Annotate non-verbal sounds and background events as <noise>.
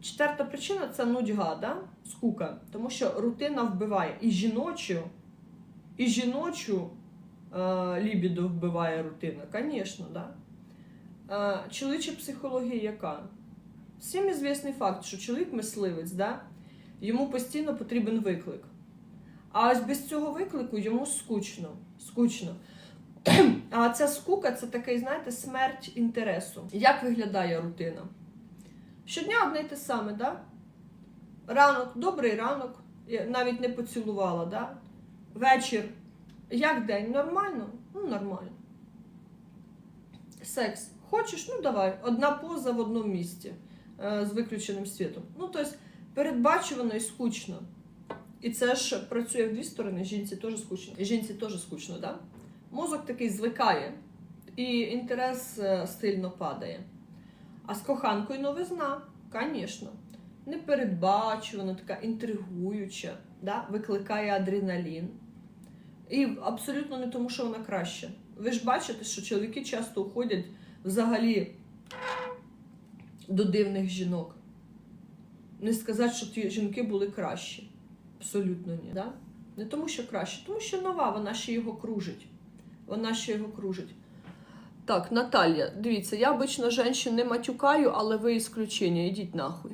Четверта причина це нудьга, да? скука. Тому що рутина вбиває і жіночу, і жіночу е, лібіду вбиває рутина, звісно, да? Е, чоловіча психологія яка? Всім звісний факт, що чоловік мисливець, да? йому постійно потрібен виклик. А ось без цього виклику йому скучно. скучно. <clears throat> А ця скука це такий, знаєте, смерть інтересу. Як виглядає рутина? Щодня одне й те саме, да? Ранок, добрий ранок, навіть не поцілувала, да? Вечір. Як день? Нормально? Ну, нормально. Секс. Хочеш? Ну давай. Одна поза в одному місці е, з виключеним світом. Ну, тобто, передбачувано і скучно. І це ж працює в дві сторони. Жінці теж скучно. Жінці теж скучно, да? Мозок такий звикає, і інтерес е, сильно падає. А з коханкою новизна, звісно. Непередбачувана, така інтригуюча, да? викликає адреналін. І абсолютно не тому, що вона краща. Ви ж бачите, що чоловіки часто уходять взагалі до дивних жінок. Не сказати, що ті жінки були кращі. Абсолютно ні. Да? Не тому, що краще, тому що нова, вона ще його кружить. Вона ще його кружить. Так, Наталья, дивіться, я обично жінку не матюкаю, але ви ісключення, ідіть нахуй.